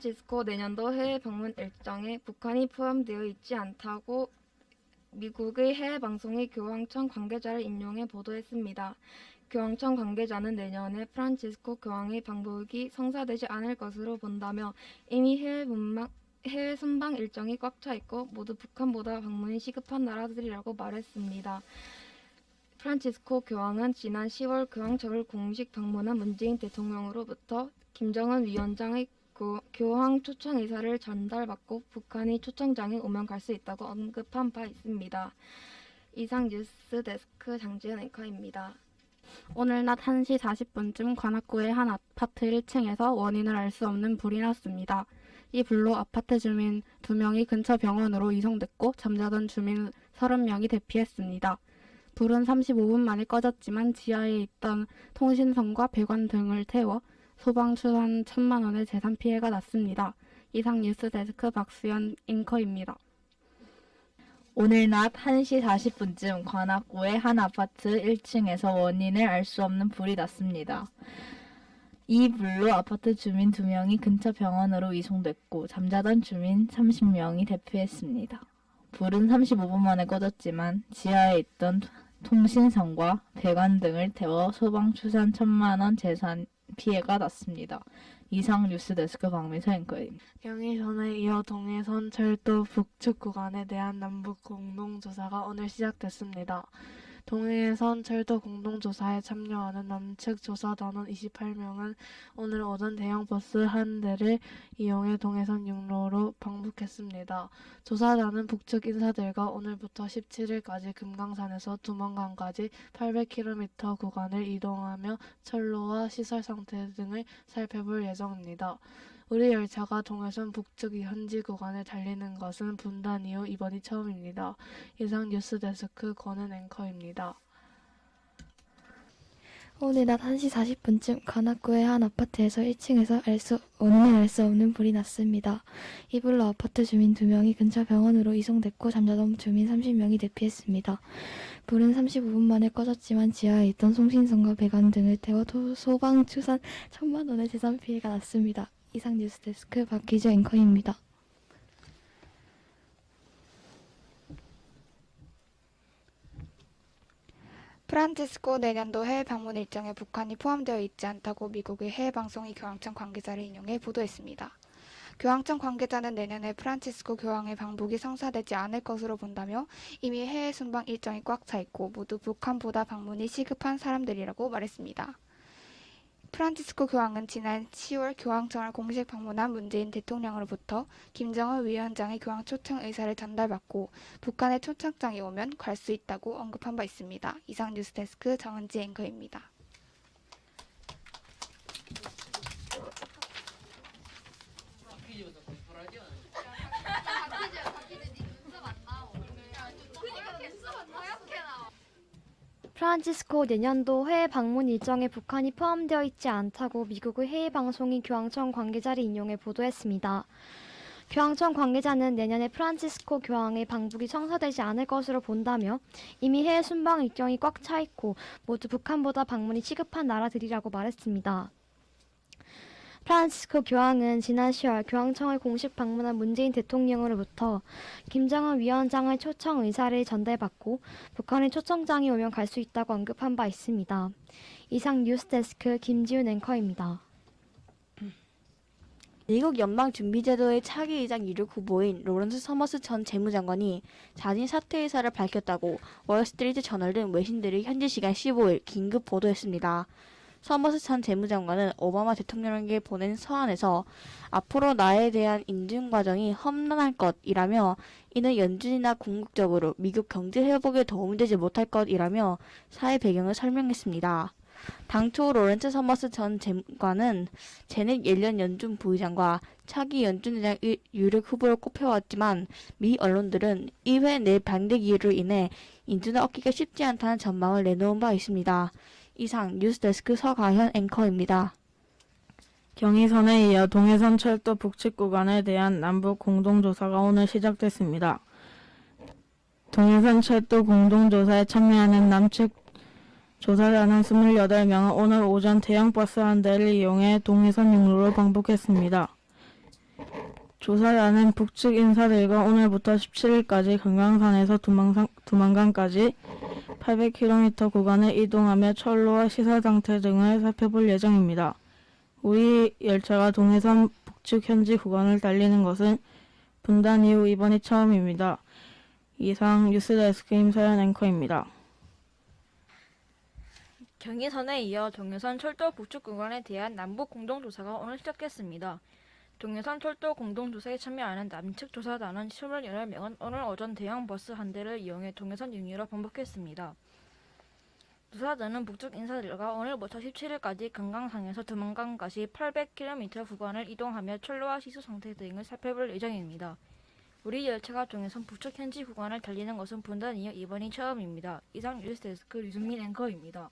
프란치스코 내년도 해외 방문 일정에 북한이 포함되어 있지 않다고 미국의 해외 방송의 교황청 관계자를 인용해 보도했습니다. 교황청 관계자는 내년에 프란치스코 교황의 방북이 성사되지 않을 것으로 본다며 이미 해외 문망, 해외 순방 일정이 꽉 차 있고 모두 북한보다 방문이 시급한 나라들이라고 말했습니다. 프란치스코 교황은 지난 10월 교황청을 공식 방문한 문재인 대통령으로부터 김정은 위원장의 교, 교황 초청 의사를 전달받고 북한이 초청장에 오면 갈 수 있다고 언급한 바 있습니다. 이상 뉴스 데스크 장지은 앵커입니다. 오늘 낮 1시 40분쯤 관악구의 한 아파트 1층에서 원인을 알 수 없는 불이 났습니다. 이 불로 아파트 주민 2명이 근처 병원으로 이송됐고 잠자던 주민 30명이 대피했습니다. 불은 35분 만에 꺼졌지만 지하에 있던 통신선과 배관 등을 태워 소방 추산 천만 원의 재산 피해가 났습니다. 이상 뉴스 데스크 박수연 앵커입니다. 오늘 낮 1시 40분쯤 관악구의 한 아파트 1층에서 원인을 알 수 없는 불이 났습니다. 이 불로 아파트 주민 2명이 근처 병원으로 이송됐고 잠자던 주민 30명이 대피했습니다. 불은 35분 만에 꺼졌지만 지하에 있던 통신선과 배관 등을 태워 소방 추산 천만 원 재산 피해가 났습니다. 이상 뉴스 데스크 박미서 앵커입니다. 경의선에 이어 동해선 철도 북측 구간에 대한 남북 공동조사가 오늘 시작됐습니다. 동해선 철도 공동조사에 참여하는 남측 조사단원 28명은 오늘 오전 대형 버스 한 대를 이용해 동해선 육로로 방북했습니다. 조사단은 북측 인사들과 오늘부터 17일까지 금강산에서 두만강까지 800km 구간을 이동하며 철로와 시설 상태 등을 살펴볼 예정입니다. 우리 열차가 동해선 북측 현지 구간을 달리는 것은 분단 이후 이번이 처음입니다. 이상 뉴스 데스크 권은 앵커입니다. 오늘 낮 1시 40분쯤 관악구의 한 아파트에서 1층에서 알 수, 원인을 알 수 없는 불이 났습니다. 이 불로 아파트 주민 2명이 근처 병원으로 이송됐고 잠자던 주민 30명이 대피했습니다. 불은 35분 만에 꺼졌지만 지하에 있던 송신선과 배관 등을 태워 도- 소방 추산 천만 원의 재산 피해가 났습니다. 이상 뉴스 데스크 박기주 앵커입니다. 프란치스코 내년도 해외 방문 일정에 북한이 포함되어 있지 않다고 미국의 해외 방송이 교황청 관계자를 인용해 보도했습니다. 교황청 관계자는 내년에 프란치스코 교황의 방북이 성사되지 않을 것으로 본다며 이미 해외 순방 일정이 꽉 차 있고 모두 북한보다 방문이 시급한 사람들이라고 말했습니다. 프란치스코 교황은 지난 10월 교황청을 공식 방문한 문재인 대통령으로부터 김정은 위원장의 교황 초청 의사를 전달받고 북한의 초청장이 오면 갈 수 있다고 언급한 바 있습니다. 이상 뉴스데스크 정은지 앵커입니다. 프란치스코 내년도 해외 방문 일정에 북한이 포함되어 있지 않다고 미국의 해외 방송이 교황청 관계자를 인용해 보도했습니다. 교황청 관계자는 내년에 프란치스코 교황의 방북이 성사되지 않을 것으로 본다며 이미 해외 순방 일정이 꽉 차 있고 모두 북한보다 방문이 시급한 나라들이라고 말했습니다. 프란치스코 교황은 지난 10월 교황청을 공식 방문한 문재인 대통령으로부터 김정은 위원장의 초청 의사를 전달받고 북한의 초청장이 오면 갈 수 있다고 언급한 바 있습니다. 이상 뉴스데스크 김지훈 앵커입니다. 미국 연방준비제도의 차기 의장 유력 후보인 로런스 서머스 전 재무장관이 자진 사퇴 의사를 밝혔다고 월스트리트 저널 등 외신들이 현지 시간 15일 긴급 보도했습니다. 서머스 전 재무장관은 오바마 대통령에게 보낸 서한에서 앞으로 나에 대한 인증 과정이 험난할 것이라며 이는 연준이나 궁극적으로 미국 경제 회복에 도움되지 못할 것이라며 사회 배경을 설명했습니다. 당초 로렌츠 서머스 전 재관은 제넷 옐런 연준 부의장과 차기 연준 의장 유력 후보로 꼽혀왔지만 미 언론들은 의회 내 반대 기류로 인해 인준을 얻기가 쉽지 않다는 전망을 내놓은 바 있습니다. 이상 뉴스데스크 서가현 앵커입니다. 경의선에 이어 동해선 철도 북측 구간에 대한 남북 공동조사가 오늘 시작됐습니다. 동해선 철도 공동조사에 참여하는 남측 조사단은 28명은 오늘 오전 대형 버스 한 대를 이용해 동해선 육로로 방북했습니다. 조사단은 북측 인사들과 오늘부터 17일까지 금강산에서 두망산, 두만강 까지 800km 구간을 이동하며 철로와 시설 상태 등을 살펴볼 예정입니다. 우리 열차가 동해선 북측 현지 구간을 달리는 것은 분단 이후 이번이 처음입니다. 이상 뉴스데스크 임서연 앵커입니다. 경의선에 이어 동해선 철도 북측 구간에 대한 남북 공동조사가 오늘 시작됐습니다. 동해선 철도 공동조사에 참여하는 남측 조사단은 28명은 오늘 오전 대형 버스 한 대를 이용해 동해선 육리로 방북했습니다. 조사단은 북측 인사들과 오늘부터 17일까지 금강산에서 두만강까지 800km 구간을 이동하며 철로와 시수 상태 등을 살펴볼 예정입니다. 우리 열차가 동해선 북측 현지 구간을 달리는 것은 분단 이후 이번이 처음입니다. 이상 뉴스데스크 류승민 앵커입니다.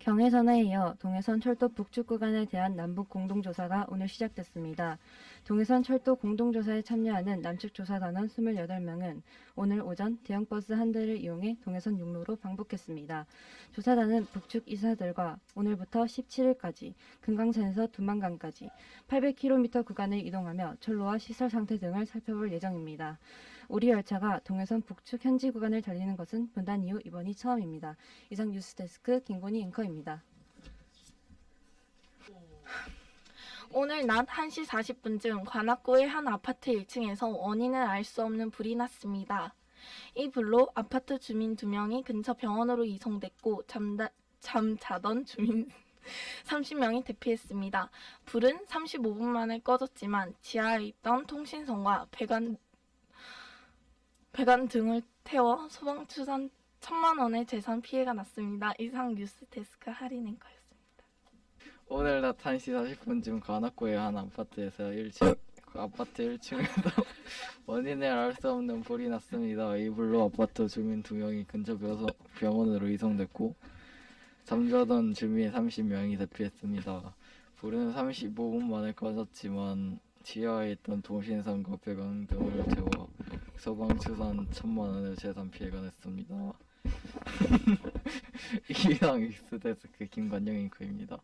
경해선에 이어 동해선 철도 북측 구간에 대한 남북 공동조사가 오늘 시작됐습니다. 동해선 철도 공동조사에 참여하는 남측 조사단원 28명은 오늘 오전 대형버스 한 대를 이용해 동해선 육로로 방북했습니다. 조사단은 북측 이사들과 오늘부터 17일까지 금강산에서 두만강까지 800km 구간을 이동하며 철로와 시설 상태 등을 살펴볼 예정입니다. 우리 열차가 동해선 북측 현지 구간을 달리는 것은 분단 이후 이번이 처음입니다. 이상 뉴스데스크 김곤희 앵커입니다. 오늘 낮 1시 40분쯤 관악구의 한 아파트 1층에서 원인을 알 수 없는 불이 났습니다. 이 불로 아파트 주민 2명이 근처 병원으로 이송됐고 잠다, 잠자던 주민 30명이 대피했습니다. 불은 35분 만에 꺼졌지만 지하에 있던 통신선과 배관, 배관 등을 태워 소방 추산 천만 원의 재산 피해가 났습니다. 이상 뉴스 데스크 할인 앵커였습니다. 오늘 낮 1시 40분쯤 관악구의 한 아파트에서 1층 그 아파트 1층에서 원인을 알 수 없는 불이 났습니다. 이 불로 아파트 주민 2명이 근처 병원으로 이송됐고 잠자던 주민 30명이 대피했습니다. 불은 35분 만에 꺼졌지만 지하에 있던 통신선과 배관 등을 태워 소방추산 천만 원의 재산 피해가 났습니다. 이상 익스데스크 김관영 잉크입니다.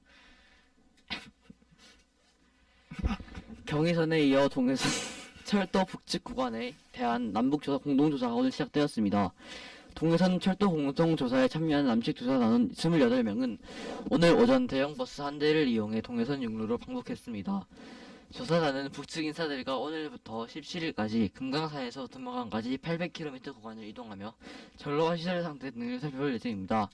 경의선에 이어 동해선 철도 북측 구간에 대한 남북조사 공동조사가 오늘 시작되었습니다. 동해선 철도 공동조사에 참여한 남측 조사단원 28명은 오늘 오전 대형 버스 한 대를 이용해 동해선 육로로 방북했습니다. 조사단은 북측 인사들과 오늘부터 17일까지 금강산에서 두만강까지 800km 구간을 이동하며 전로와 시설 상태 등을 살펴볼 예정입니다.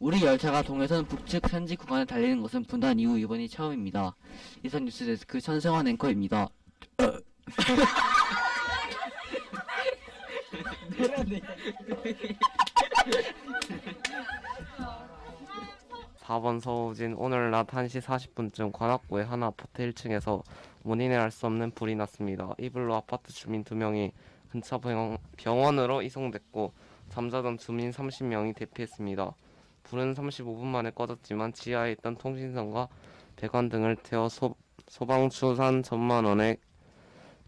우리 열차가 동해선 북측 현지 구간을 달리는 것은 분단 이후 이번이 처음입니다. 이선 뉴스 데스크 천성환 앵커입니다. 4번 서우진 오늘 낮 1시 40분쯤 관악구의 한 아파트 1층에서 원인을 알 수 없는 불이 났습니다. 이 불로 아파트 주민 2명이 근처 병, 병원으로 이송됐고 잠자던 주민 30명이 대피했습니다. 불은 35분 만에 꺼졌지만 지하에 있던 통신선과 배관 등을 태워 소, 소방추산 천만 원의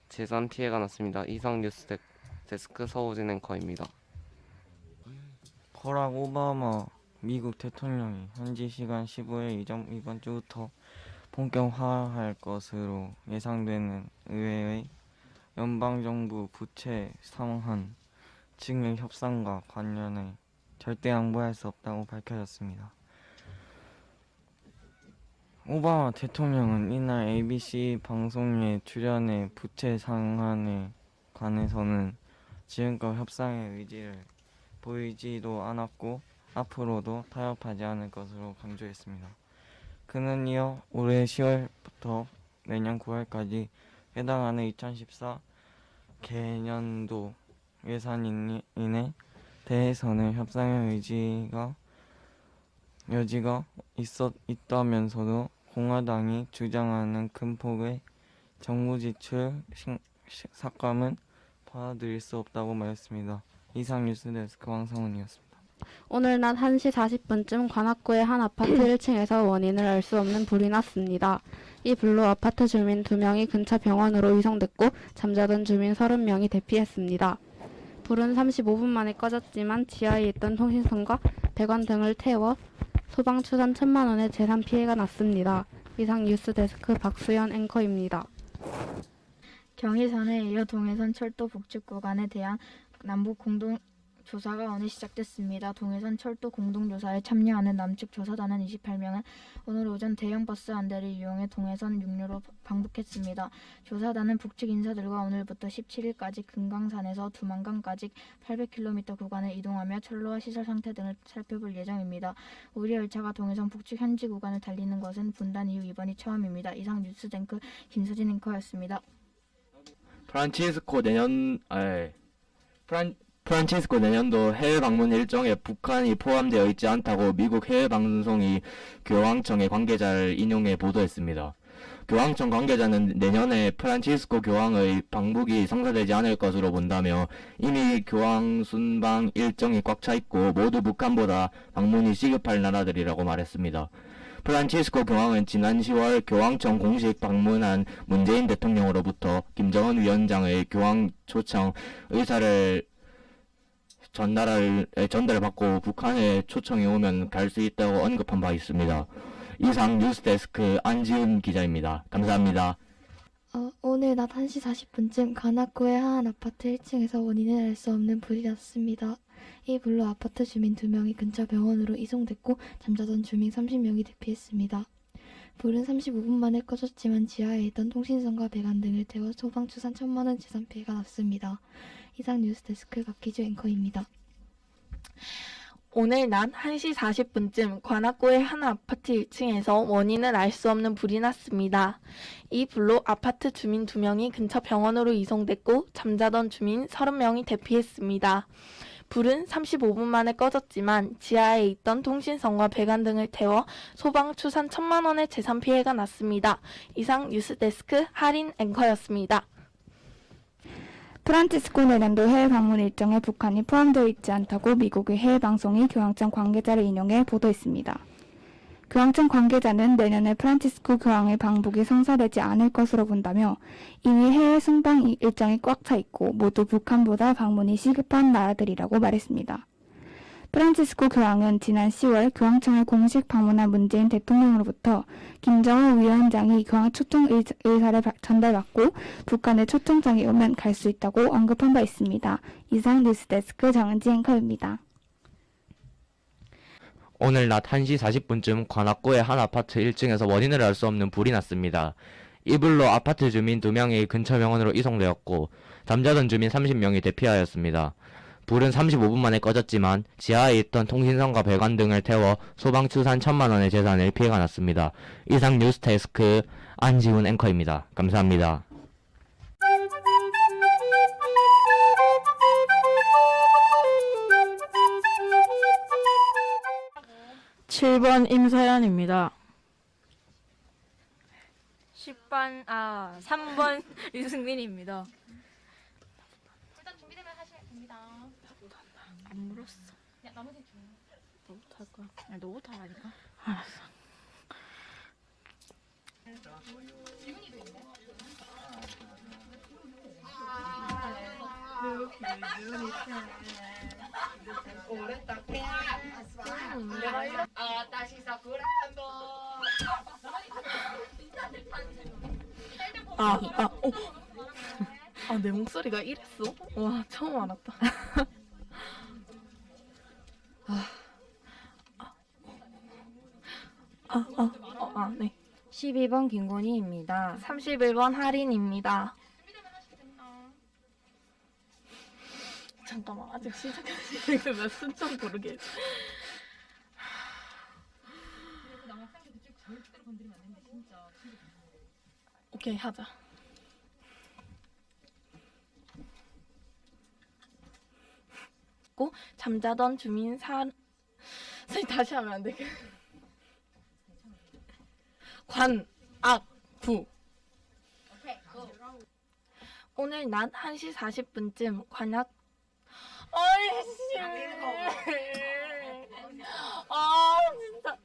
재산 피해가 났습니다. 이상 뉴스 데, 데스크 서우진 앵커입니다. 버락 오바마 미국 대통령이 현지 시간 15일 이전 이번 주부터 본격화할 것으로 예상되는 의회의 연방정부 부채 상환 증액 협상과 관련해 절대 양보할 수 없다고 밝혀졌습니다. 오바마 대통령은 이날 ABC 방송에 출연해 부채 상환에 관해서는 지금껏 협상의 의지를 보이지도 않았고 앞으로도 타협하지 않을 것으로 강조했습니다. 그는 이어 올해 10월부터 내년 9월까지 해당하는 2014 개년도 예산인에 대해서는 협상의 의지가 여지가 있었 있다면서도 공화당이 주장하는 큰 폭의 정부 지출 삭감은 받아들일 수 없다고 말했습니다. 이상 뉴스 데스크 황성훈이었습니다. 오늘 낮 1시 40분쯤 관악구의 한 아파트 1층에서 원인을 알 수 없는 불이 났습니다. 이 불로 아파트 주민 2명이 근처 병원으로 이송됐고 잠자던 주민 30명이 대피했습니다. 불은 35분 만에 꺼졌지만 지하에 있던 통신선과 배관 등을 태워 소방 추산 천만 원의 재산 피해가 났습니다. 이상 뉴스 데스크 박수연 앵커입니다. 경의선에 이어 동해선 철도 북측 구간에 대한 남북 공동 조사가 오늘 시작됐습니다. 동해선 철도 공동조사에 참여하는 남측 조사단은 28명은 오늘 오전 대형 버스 한 대를 이용해 동해선 육로로 방북했습니다. 조사단은 북측 인사들과 오늘부터 17일까지 금강산에서 두만강까지 800km 구간을 이동하며 철로와 시설 상태 등을 살펴볼 예정입니다. 우리 열차가 동해선 북측 현지 구간을 달리는 것은 분단 이후 이번이 처음입니다. 이상 뉴스탱크 김수진 앵커였습니다. 프란치스코 내년 에 프란 프란치스코 내년도 해외 방문 일정에 북한이 포함되어 있지 않다고 미국 해외 방송이 교황청의 관계자를 인용해 보도했습니다. 교황청 관계자는 내년에 프란치스코 교황의 방북이 성사되지 않을 것으로 본다며 이미 교황 순방 일정이 꽉 차 있고 모두 북한보다 방문이 시급할 나라들이라고 말했습니다. 프란치스코 교황은 지난 10월 교황청 공식 방문한 문재인 대통령으로부터 김정은 위원장의 교황 초청 의사를 전달을 전달을 받고 북한에 초청이 오면 갈 수 있다고 언급한 바 있습니다. 이상 뉴스데스크 안지훈 기자입니다. 감사합니다. 어, 오늘 낮 1시 40분쯤 관악구의 한 아파트 1층에서 원인을 알 수 없는 불이 났습니다. 이 불로 아파트 주민 2명이 근처 병원으로 이송됐고 잠자던 주민 30명이 대피했습니다. 불은 35분 만에 꺼졌지만 지하에 있던 통신선과 배관 등을 태워 소방 추산 천만 원 재산 피해가 났습니다. 이상 뉴스데스크 박기주 앵커입니다. 오늘 낮 1시 40분쯤 관악구의 한 아파트 1층에서 원인을 알 수 없는 불이 났습니다. 이 불로 아파트 주민 2명이 근처 병원으로 이송됐고 잠자던 주민 30명이 대피했습니다. 불은 35분 만에 꺼졌지만 지하에 있던 통신선과 배관 등을 태워 소방 추산 천만 원의 재산 피해가 났습니다. 이상 뉴스데스크 할인 앵커였습니다. 프란치스코 내년도 해외 방문 일정에 북한이 포함되어 있지 않다고 미국의 해외 방송이 교황청 관계자를 인용해 보도했습니다. 교황청 관계자는 내년에 프란치스코 교황의 방북이 성사되지 않을 것으로 본다며 이미 해외 순방 이- 일정이 꽉 차 있고 모두 북한보다 방문이 시급한 나라들이라고 말했습니다. 프란치스코 교황은 지난 10월 교황청을 공식 방문한 문재인 대통령으로부터 김정은 위원장이 교황 초청 의- 의사를 바- 전달받고 북한의 초청장이 오면 갈 수 있다고 언급한 바 있습니다. 이상 뉴스데스크 정은지 앵커입니다. 오늘 낮 1시 40분쯤 관악구의 한 아파트 1층에서 원인을 알 수 없는 불이 났습니다. 이 불로 아파트 주민 2명이 근처 병원으로 이송되었고 잠자던 주민 30명이 대피하였습니다. 불은 35분 만에 꺼졌지만 지하에 있던 통신선과 배관 등을 태워 소방 추산 천만 원의 재산을 피해가 났습니다. 이상 뉴스데스크 안지훈 앵커입니다. 감사합니다. 칠번 임서연입니다. 10번 아 3번 유승민입니다. 일단 준비되면 하시면 됩니다. 안 물었어. 야, 나머지 좀. 너부터 할 거야. 아니, 너부터 하라니까. 알았어. 아, 다시 사쿠란도. 아, 아, 오. 아, 내 목소리가 이랬어? 와, 처음 알았다. 아, 아, 아, 어, 아, 네. 12번 김건희입니다. 31번 할인입니다. 잠깐만, 아직 시작하지 몇 순점 고르게. 오케이, 하자. 고 잠자던 주민 사 선생님 다시 하면 안 돼. 관악구 오늘 낮 1시 40분쯤 관악 어이씨 아 진짜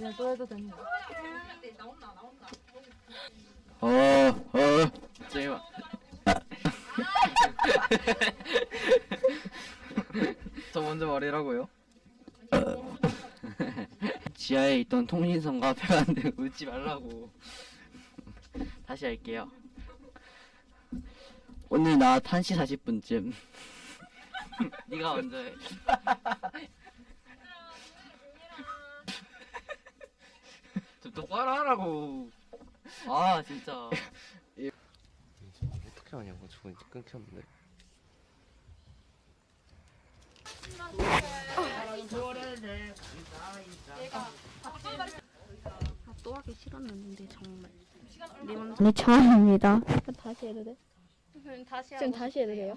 그냥 또 해도 됩니다. 어, 어, 제발. 저 먼저 말이라고요? 지하에 있던 통신선과 배관 등 웃지 말라고. 다시 할게요. 오늘 낮 1시 40분쯤 네가 먼저 해. 똑바로 하라고. 아 진짜. 어떻게 하냐고 저거 이제 끊겼는데. 아, 또 하기 싫었는데 정말. 네 네, 처음입니다. 다시 해도 돼? 그럼 다시 지금 다시 해도 돼요?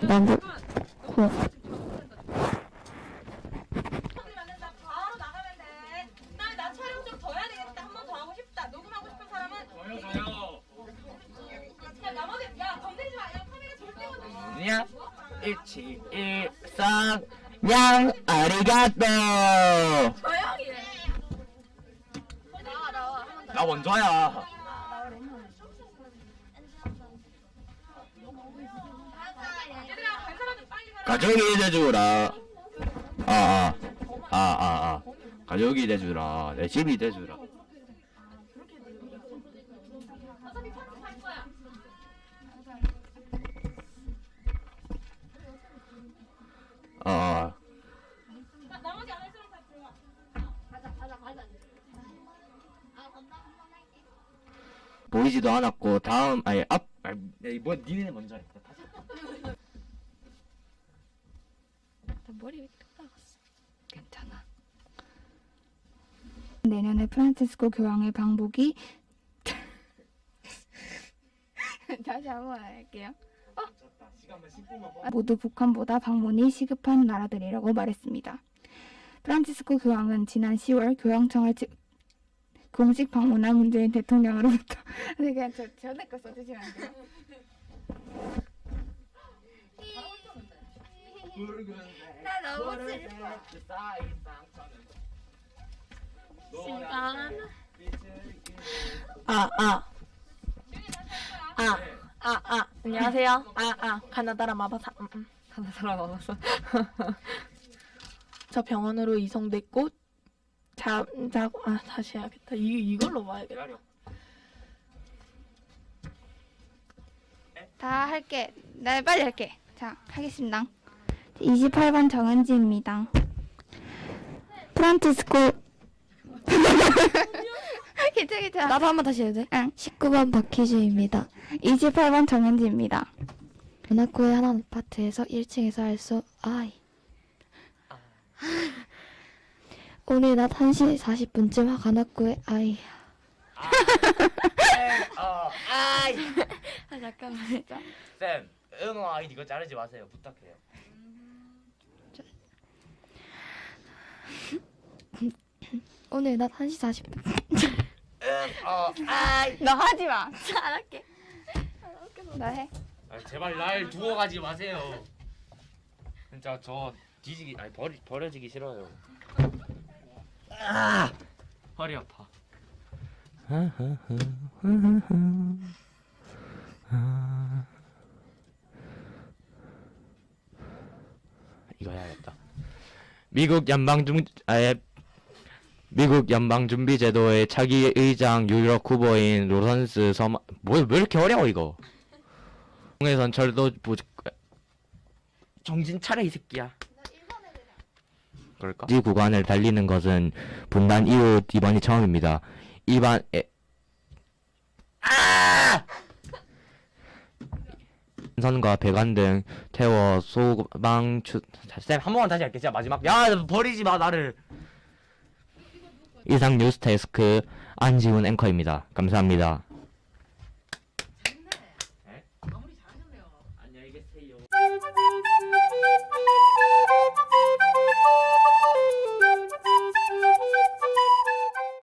남북 고 바로 나가면 돼. 나, 나 촬영 좀 더 해야 되겠다. 한 번 더 하고 싶다. 녹음하고 싶은 사람은? 저요, 저요. 야, 나머지, 야, 건들지 마. 야, 카메라 절대 아니야. 일치 일상 냥 아리가또. 조용히 해. 나와, 나와. 한번 더. 나 먼저야. 가족이 돼주라. 아 아 아 아 아. 가족이 돼주라. 내 집이 돼주라. 아, 아. 나- 나머지 안할 사람 다 들어와. 가자, 가자, 가자. 아, 건다 한번 할게. 보이지도 않았고 다음 아니 앞 아니 뭐 니네 먼저 해. 다시. 나 머리 왜 이렇게 나갔어? 괜찮아. 내년에 프란치스코 교황의 방북이 다시 한번 할게요. 모두 북한보다 방문이 시급한 나라들이라고 말했습니다. 프란치스코 교황은 지난 10월 교황청을 지- 공식 방문한 문재인 대통령으로부터 네, 그냥 저 전에 거 써주시면 안 돼요? 나 너무 슬퍼. 아, 아. 아, 아, 아. 안녕하세요. 아, 아. 가나다라 마바사. 음, 음. 가나다라 마바사. 저 병원으로 이송됐고 잠자고 아 다시 해야겠다. 이 이걸로 봐야겠다. 다 할게. 나 빨리 할게. 자, 하겠습니다. 28번 정은지입니다. 프란치스코 괜찮아 괜찮아. 나도 한 번 다시 해도 돼? 응. 19번 박희주입니다. 28번 정은지입니다. 모나코의 한 아파트에서 1층에서 할 수 아이 오늘 낮 1시 40분쯤 가나코의 아이 어, 아이. 아 잠깐만 진짜 쌤, 응어 아이 이거 자르지 마세요. 부탁해요. 오늘 낮 1시 40분 어, 아이. 너 하지 마. 안 할게. 너 해. 아, 제발 날 두고 가지 마세요. 진짜 저 뒤지기 아니 버리 버려지기 싫어요. 아, 허리 아파. 이거 해야겠다. 미국 연방 중 아예 미국 연방준비제도의 차기 의장 유력 후보인 로런스 서마 뭐 왜 이렇게 어려워 이거? 에선 철도 부 정신 차려 이 새끼야. 그럴까? 이 구간을 달리는 것은 분단 이후 이번이 처음입니다. 이반 에... 아! 선과 배관 등 태워 소방 추... 쌤한 번만 다시 할게. 진짜 마지막. 야 버리지 마 나를. 이상 뉴스데스크 안지훈 앵커입니다. 감사합니다.